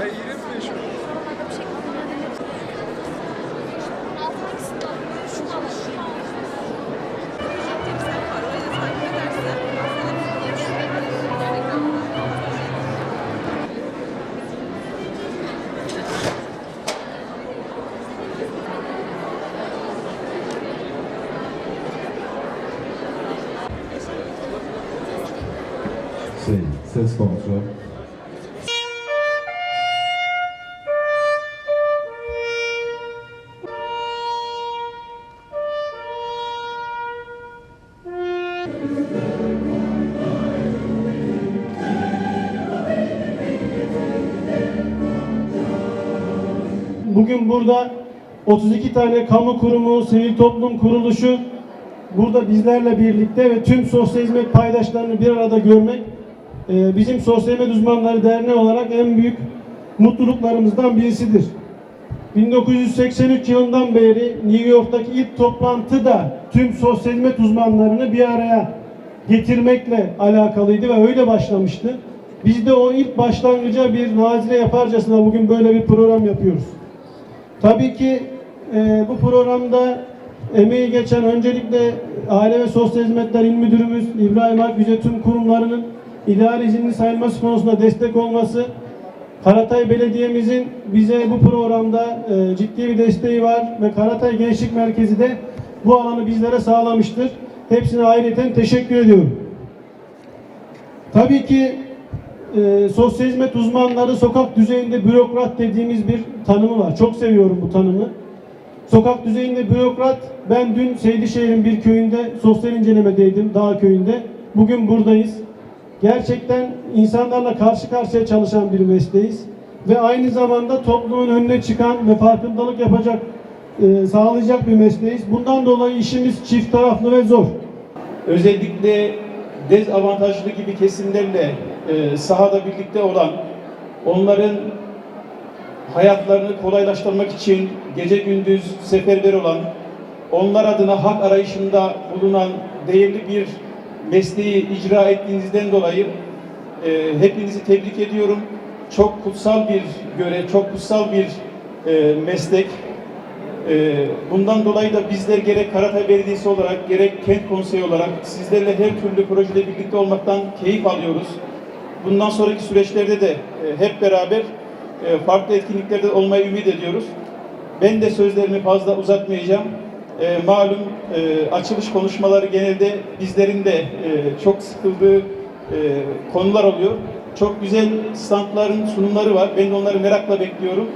Ben İrem'de yaşıyorum. Normalde bir Bugün burada 32 tane kamu kurumu, sivil toplum kuruluşu burada bizlerle birlikte ve tüm sosyal hizmet paydaşlarını bir arada görmek e, bizim Sosyal Hizmet Uzmanları Derneği olarak en büyük mutluluklarımızdan birisidir. 1983 yılından beri New York'taki ilk toplantı da tüm sosyal hizmet uzmanlarını bir araya getirmekle alakalıydı ve öyle başlamıştı. Biz de o ilk başlangıca bir nazire yaparcasına bugün böyle bir program yapıyoruz. Tabii ki e, bu programda emeği geçen öncelikle Aile ve Sosyal Hizmetler İl Müdürümüz İbrahim Akgüze tüm kurumlarının idari izinli sayılması konusunda destek olması, Karatay Belediye'mizin bize bu programda e, ciddi bir desteği var ve Karatay Gençlik Merkezi de bu alanı bizlere sağlamıştır. Hepsine ayrıca teşekkür ediyorum. Tabii ki e, sosyal hizmet uzmanları sokak düzeyinde bürokrat dediğimiz bir tanımı var. Çok seviyorum bu tanımı. Sokak düzeyinde bürokrat, ben dün Seydişehir'in bir köyünde sosyal incelemedeydim, dağ köyünde. Bugün buradayız. Gerçekten insanlarla karşı karşıya çalışan bir mesleğiz. Ve aynı zamanda toplumun önüne çıkan ve farkındalık yapacak, e, sağlayacak bir mesleğiz. Bundan dolayı işimiz çift taraflı ve zor. özellikle dezavantajlı gibi kesimlerle e, sahada birlikte olan, onların hayatlarını kolaylaştırmak için gece gündüz seferber olan, onlar adına hak arayışında bulunan değerli bir mesleği icra ettiğinizden dolayı e, hepinizi tebrik ediyorum. Çok kutsal bir görev, çok kutsal bir e, meslek. Ee, Bundan dolayı da bizler gerek Karatay Belediyesi olarak gerek Kent Konseyi olarak sizlerle her türlü projede birlikte olmaktan keyif alıyoruz. Bundan sonraki süreçlerde de e, hep beraber e, farklı etkinliklerde olmayı ümit ediyoruz. Ben de sözlerimi fazla uzatmayacağım. E, Malum açılış konuşmaları genelde bizlerin de çok sıkıldığı konular oluyor. Çok güzel standların sunumları var. Ben de onları merakla bekliyorum.